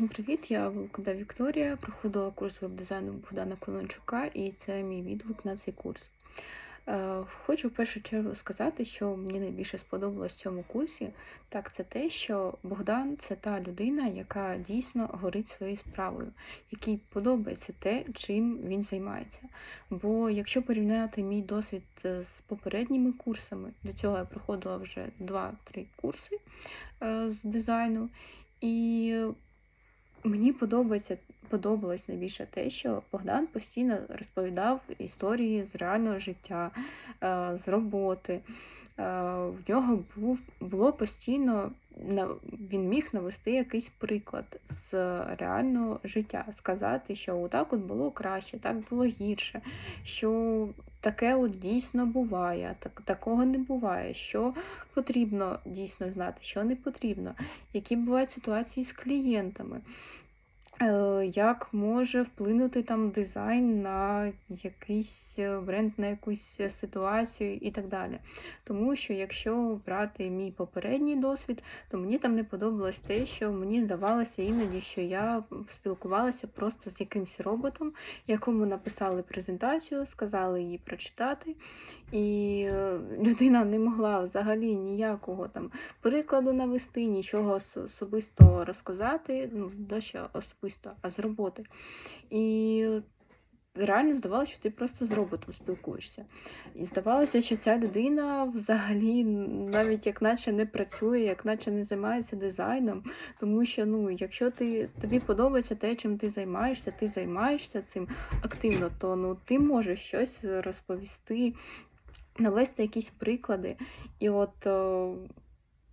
Всім привіт! Я Волкода Вікторія. Проходила курс веб-дизайну Богдана Конончука, і це мій відгук на цей курс. Е, Хочу в першу чергу сказати, що мені найбільше сподобалось в цьому курсі, так це те, що Богдан це та людина, яка дійсно горить своєю справою, якій подобається те, чим він займається. Бо якщо порівняти мій досвід е, з попередніми курсами, до цього я проходила вже 2-3 курси е, з дизайну. І Мені подобається подобалось найбільше те, що Богдан постійно розповідав історії з реального життя, е, з роботи. Е, В нього був, було постійно він міг навести якийсь приклад з реального життя, сказати, що отак от було краще, так було гірше, що таке от дійсно буває, так, такого не буває, що потрібно дійсно знати, що не потрібно, які бувають ситуації з клієнтами. Е, Як може вплинути там дизайн на якийсь е, бренд, на якусь е, ситуацію і так далі. Тому що якщо брати мій попередній досвід, то мені там не подобалось те, що мені здавалося іноді, що я спілкувалася просто з якимсь роботом, якому написали презентацію, сказали її прочитати, і людина не могла взагалі ніякого там прикладу навести, нічого ос- особисто розказати, ну, дещо особисто, а з роботи. І реально здавалося, що ти просто з роботом спілкуєшся. І здавалося, що ця людина взагалі навіть як наче не працює, як наче не займається дизайном. Тому що, ну, якщо ти, тобі подобається те, чим ти займаєшся, ти займаєшся цим активно, то ну, ти можеш щось розповісти, навести якісь приклади. І от е,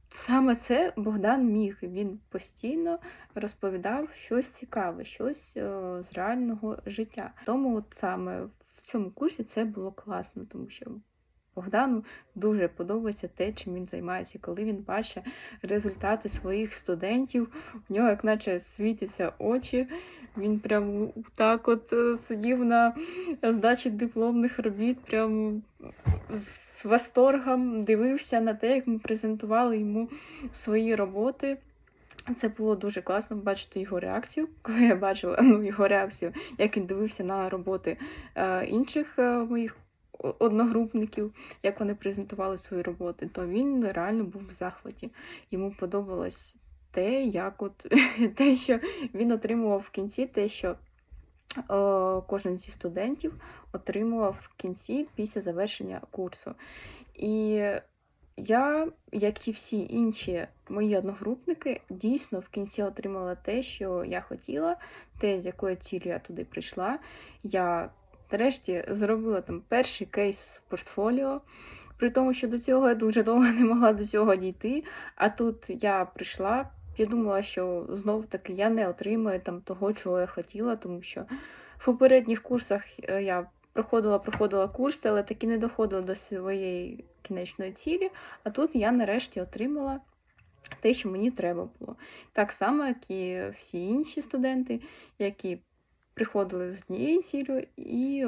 саме це Богдан міг. Він постійно розповідав щось цікаве, щось е, з реального життя. Тому от саме в цьому курсі це було класно, тому що Богдану дуже подобається те, чим він займається. Коли він бачить результати своїх студентів, в нього як наче світяться очі. Він прям так от е, сидів на здачі дипломних робіт, прям з восторгом дивився на те, як ми презентували йому свої роботи. Це було дуже класно бачити його реакцію, коли я бачила ну, його реакцію, як він дивився на роботи е, інших е, моїх одногрупників, як вони презентували свої роботи, то він реально був в захваті. Йому подобалось те, як от те, що він отримував в кінці, те, що кожен зі студентів отримував в кінці після завершення курсу. І я, як і всі інші мої одногрупники, дійсно в кінці отримала те, що я хотіла, те, з якою цілею я туди прийшла. Я нарешті зробила там перший кейс в портфоліо. При тому, що до цього я дуже довго не могла до цього дійти. А тут я прийшла, я думала, що знов таки я не отримаю там того, чого я хотіла, тому що в попередніх курсах е, я проходила, проходила курси, але таки не доходила до своєї кінечної цілі. А тут я нарешті отримала те, що мені треба було. Так само, як і всі інші студенти, які приходили з однією цілею і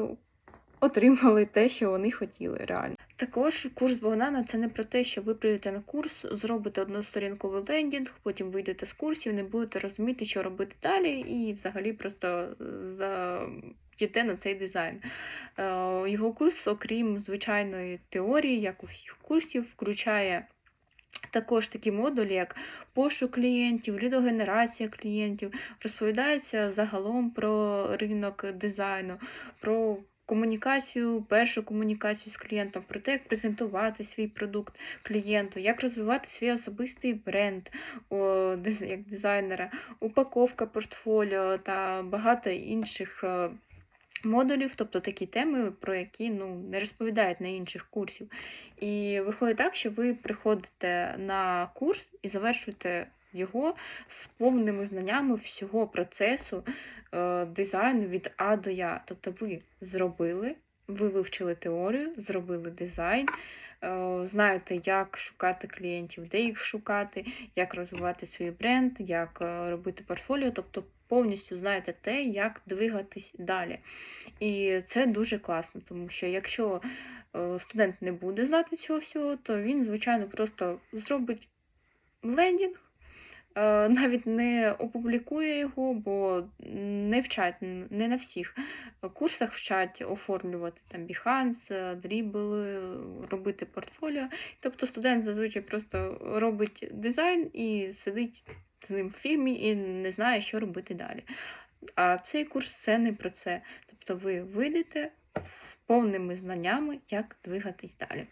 отримали те, що вони хотіли реально. Також курс Богдана це не про те, що ви прийдете на курс, зробите односторінковий лендінг, потім вийдете з курсів, не будете розуміти, що робити далі, і взагалі просто зайдете на цей дизайн. Е, Його курс, окрім звичайної теорії, як у всіх курсів, включає. Також такі модулі, як пошук клієнтів, лідогенерація клієнтів, розповідається загалом про ринок дизайну, про комунікацію, першу комунікацію з клієнтом, про те, як презентувати свій продукт клієнту, як розвивати свій особистий бренд о, як дизайнера, упаковка портфоліо та багато інших. е, Модулів, тобто такі теми, про які ну, не розповідають на інших курсів. І виходить так, що ви приходите на курс і завершуєте його з повними знаннями всього процесу е, дизайну від А до Я. Тобто ви зробили, ви вивчили теорію, зробили дизайн, е, знаєте, як шукати клієнтів, де їх шукати, як розвивати свій бренд, як е, робити портфоліо, тобто повністю знаєте те, як двигатись далі. І це дуже класно, тому що якщо студент не буде знати цього всього, то він, звичайно, просто зробить лендінг, навіть не опублікує його, бо не вчать, не на всіх курсах вчать оформлювати там Behance, е, е, робити портфоліо. Тобто студент зазвичай просто робить дизайн і сидить з ним в фірмі і не знає, що робити далі. А цей курс це не про це. Тобто ви вийдете з повними знаннями, як двигатись далі.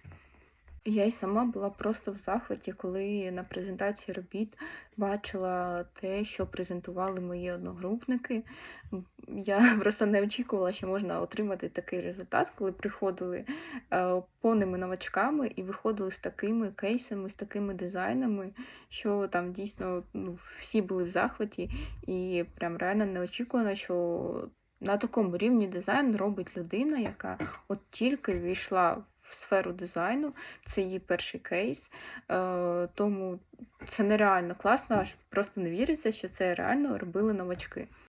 Я й сама була просто в захваті, коли на презентації робіт бачила те, що презентували мої одногрупники. Я просто не очікувала, що можна отримати такий результат, коли приходили е, повними новачками і виходили з такими кейсами, з такими дизайнами, що там дійсно ну, всі були в захваті, і прям реально неочікувано, що на такому рівні дизайн робить людина, яка от тільки війшла в сферу дизайну, це її перший кейс. Е, тому це нереально класно, аж просто не віриться, що це реально робили новачки.